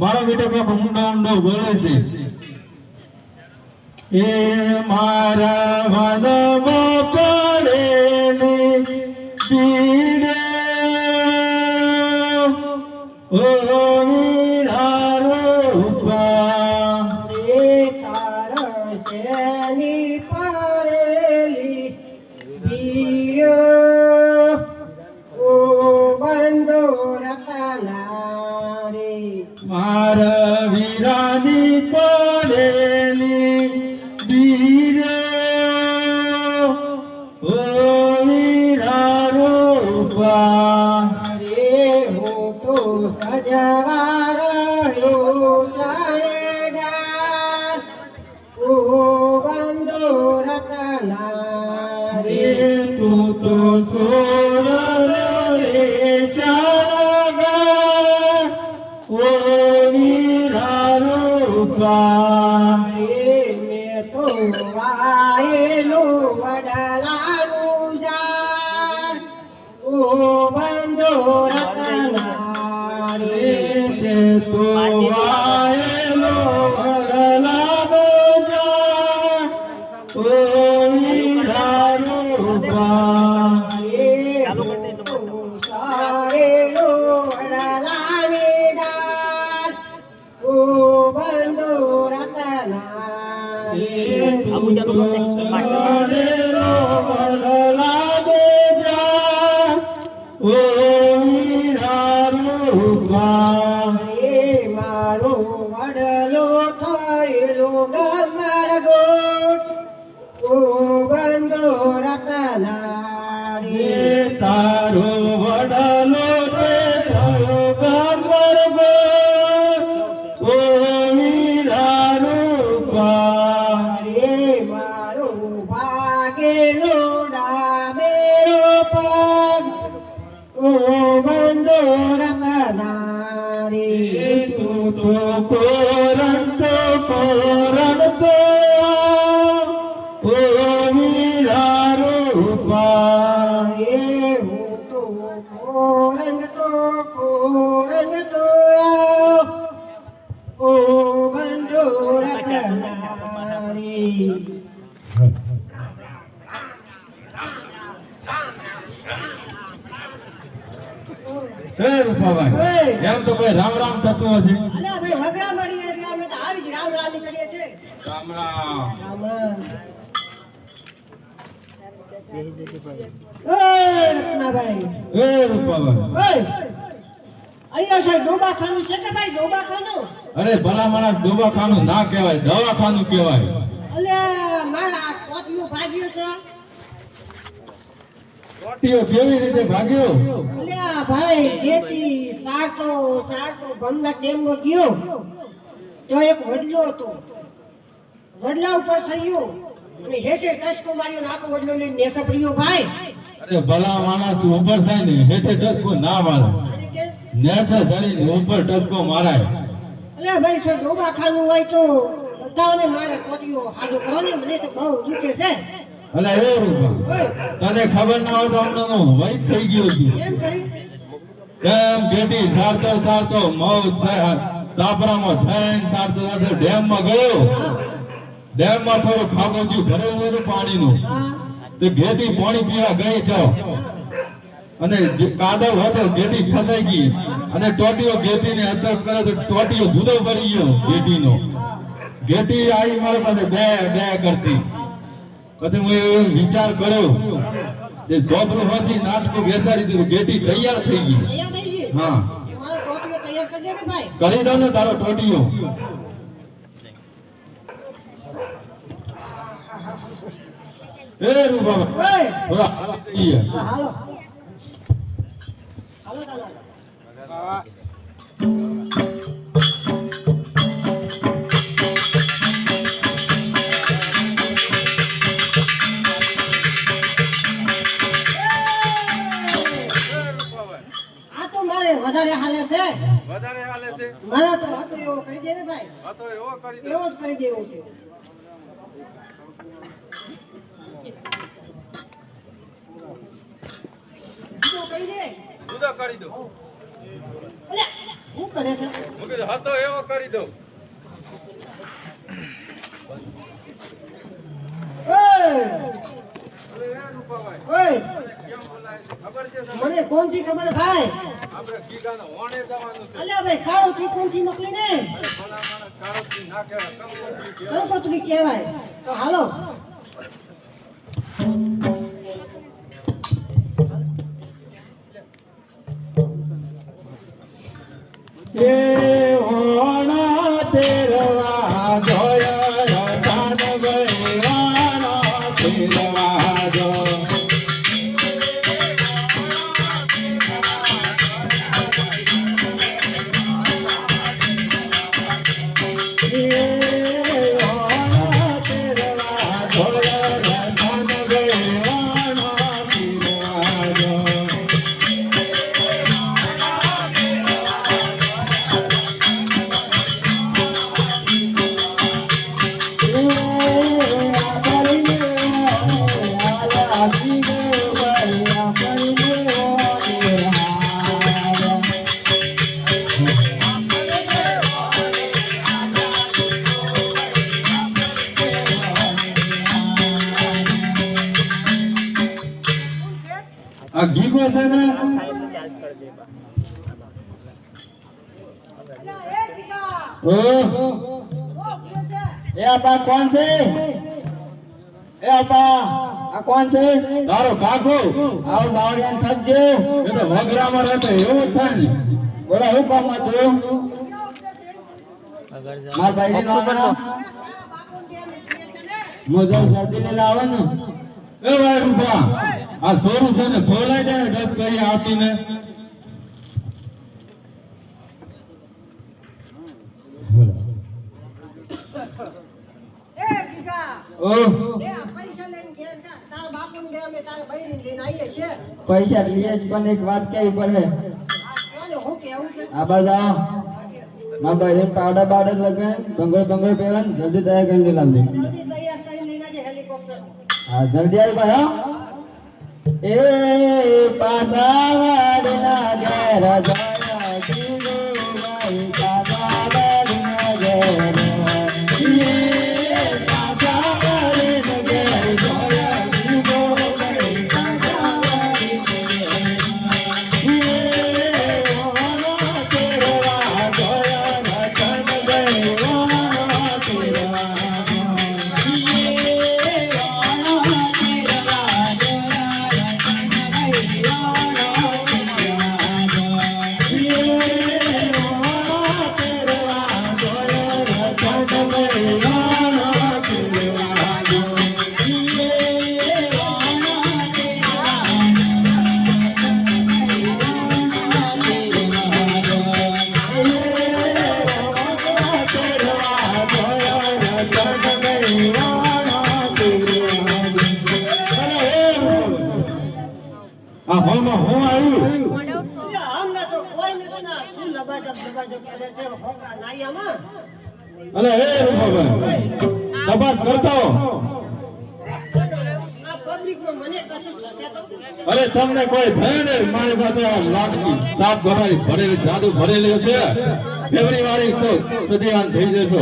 મારા બેટા બાપ ઊંડો બોલે છે. એ મારા વાદમાં રૂપા રે તો સજવા. কাটলো খাইলো গামার গোট ও હે રૂપાભાઈ એમ તો કોઈ રામ રામ થતું હશે અલ્યા ભાઈ વગડા મળી એટલે અમે તો આવી જ રામ રામ કરીએ છે રામ રામ. રામ રામ. એ રત્નાભાઈ. રૂપાભાઈ. અહીંયા છે ડોબા ખાનું છે કે ભાઈ ડોબા ખાનું અરે ભલા માણસ દવાખાનું ના કહેવાય દવાખાનું કહેવાય. અલ્યા મારા કોટિયું ભાગ્યું છે. રોટીઓ કેવી રીતે ભાગ્યો? અલ્યા ભાઈ જેથી સારતો સારતો ડેમ નો ગયો. તો એક વડલો હતો. વડલા ઉપર સળિયો. અને હેઠે ટસકો માર્યો ને આખો વડલો લઈને નેસપડ્યો ભાઈ. અરે ભલા માણસ ઉપર થાય ને હેઠે ટસકો ના મારે નેથે સરી ઉપર ટસકો મારાય. અલ્યા ભાઈ સો ડોબા ખાનું હોય તો બધાને મારે કોટિયો હાજો કરો ને મને તો બહુ દુખે છે. અલે એ રૂપા તને ખબર ના હોય તો હમણાં વૈદ થઈ ગયો છું. કેમ ઘેટી સારતો સારતો મૌત સાપરામાં થઈને સારતો સારતો ડેમમાં ગયો. ડેમમાં થોડું ખાબોચિયું ભરેલું હતું પાણીનું. તે ઘેટી પાણી પીવા ગઈ છો અને કાદવ હતો ઘેટી ફસાઈ ગઈ. અને ટોટીઓ ઘેટીને અંદર કરે તો ટોટીઓ જુદો પડી ગયો ઘેટીનો ઘેટી આવી મારી પાસે બે બે કરતી. પછી હું એવો વિચાર કર્યો કે સોપરું હોતી નાટકો બેસાડી દીધું. બેટી તૈયાર થઈ ગઈ. હા. કરી દે ને તારો ટોટીઓ એ રૂપા. વધારે હાલે છે. મારા તો હતો એવો કરી દે ને ભાઈ. હતો એવો કરી દે. એવો જ કરી દેવો છે. બીજો કરી દે. કરી કરે છે? હું કીધું હા એવો કરી દો. ઓય! ઓય! મને કોણ મને ખબર ભાઈ? આપણે ગીગાને હોણે જવાનું છે. અલ્યા ભાઈ ખારો થી મોકલી ને ભલા માણસ ના કહેવાય, કંકોત્રી કહેવાય. તો હાલો. એ એ આ ગીગો છે ને? એ આપા કોણ છે? એ આપા આ કોણ છે? તારો કાકો. આવો બાવળિયાન થજે એ તો વગરામાં રહેતો એવું થાય ને. બોલા હું કામ હતું ઉતરે ભાઈ નો? મોજો જલ્દી લઈને આવે ને. એ ભાઈ રૂપા. આ સોરું છે ને ફોલાઈ જાય દસ કરી આપીને. એ પૈસા લઈએ પણ એક વાત કેવી પડે. આ બધા મારા ભાઈ બંગડો બંગડો પહેરવાનું જલ્દી તૈયાર કરી દેલા જલ્દી તૈયાર કરીને લઈને હા જલ્દી આવી ભાઈ હો. એ પાસા વાડના ઘેર જયા. આ હું આવ્યું? હમણાં તો રૂપાભાઈ તપાસ કરતો અરે, તમને કોઈ થયું ને મારી પાસે આ લાખની સાત ભરાઈ ભરેલી, જાદુ ભરેલી છે વાળી તો આમ થઈ જશો.